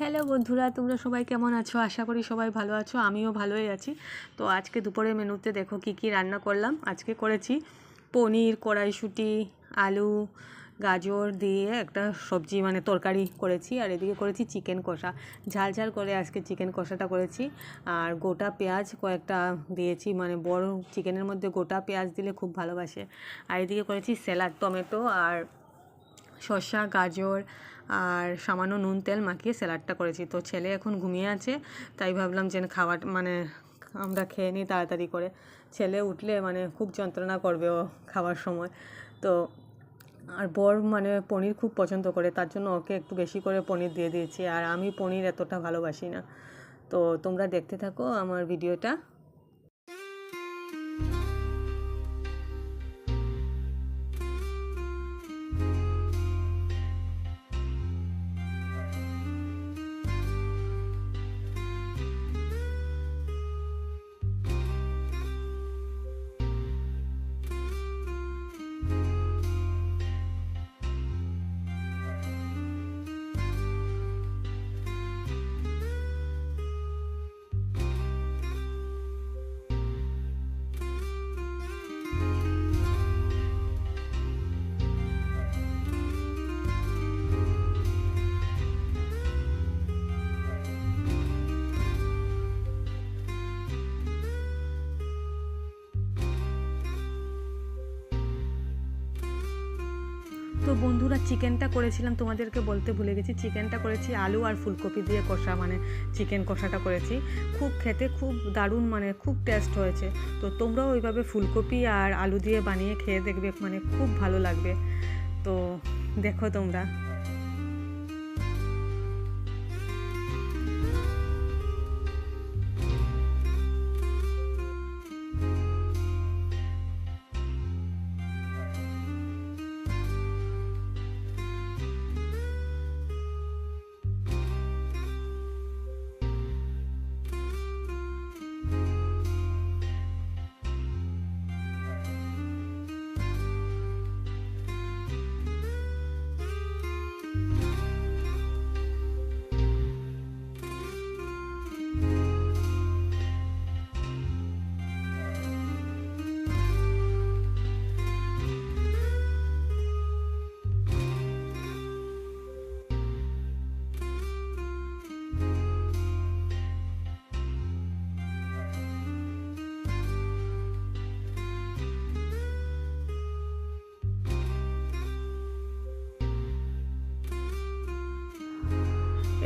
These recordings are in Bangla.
হ্যালো বন্ধুরা, তোমরা সবাই কেমন আছো? আশা করি সবাই ভালো আছো, আমিও ভালোই আছি। তো আজকে দুপুরের মেনুতে দেখো কি কি রান্না করলাম। আজকে করেছি পনির, কড়াইশুঁটি, আলু, গাজর দিয়ে একটা সবজি মানে তরকারি করেছি। আর এদিকে করেছি চিকেন কষা। ঝাল ঝাল করে আজকে চিকেন কষাটা করেছি। আর গোটা পেঁয়াজ কয়েকটা দিয়েছি মানে বড় চিকেনের মধ্যে গোটা পেঁয়াজ দিলে খুব ভালোবাসে। আর এদিকে করেছি স্যালাড, টমেটো আর শসা, গাজর আর সামান্য নুন তেল মাখিয়ে স্যালাডটা করেছি। তো ছেলে এখন ঘুমিয়ে আছে, তাই ভাবলাম যে খাওয়ার মানে আমরা খেয়ে নিই তাড়াতাড়ি করে। ছেলে উঠলে মানে খুব যন্ত্রণা করবে ও খাওয়ার সময়। তো আর বর মানে পনির খুব পছন্দ করে, তার জন্য ওকে একটু বেশি করে পনির দিয়ে দিয়েছি। আর আমি পনির এতটা ভালোবাসি না। তো তোমরা দেখতে থাকো আমার ভিডিওটা। তো বন্ধুরা চিকেনটা করেছিলাম, তোমাদেরকে বলতে ভুলে গেছি। চিকেনটা করেছি আলু আর ফুলকপি দিয়ে কষা মানে চিকেন কষাটা করেছি। খুব খেতে খুব দারুণ মানে খুব টেস্ট হয়েছে। তো তোমরাও ওইভাবে ফুলকপি আর আলু দিয়ে বানিয়ে খেয়ে দেখবে মানে খুব ভালো লাগবে। তো দেখো তোমরা।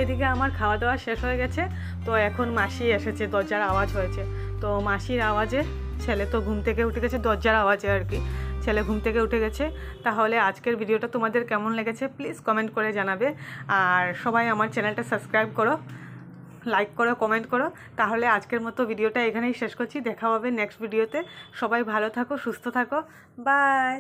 এদিকে আমার খাওয়া দাওয়া শেষ হয়ে গেছে। তো এখন মাসি এসেছে, দরজার আওয়াজ হয়েছে। তো মাসির আওয়াজে ছেলে তো ঘুম থেকে উঠে গেছে, দরজার আওয়াজে আর কি। ছেলে ঘুম থেকে উঠে গেছে। তাহলে আজকের ভিডিওটা তোমাদের কেমন লেগেছে প্লিজ কমেন্ট করে জানাবে। আর সবাই আমার চ্যানেলটা সাবস্ক্রাইব করো লাইক করো কমেন্ট করো। তাহলে আজকের মতো ভিডিওটা এখানেই শেষ করছি। দেখা হবে নেক্সট ভিডিওতে সবাই ভালো থাকো, সুস্থ থাকো। বাই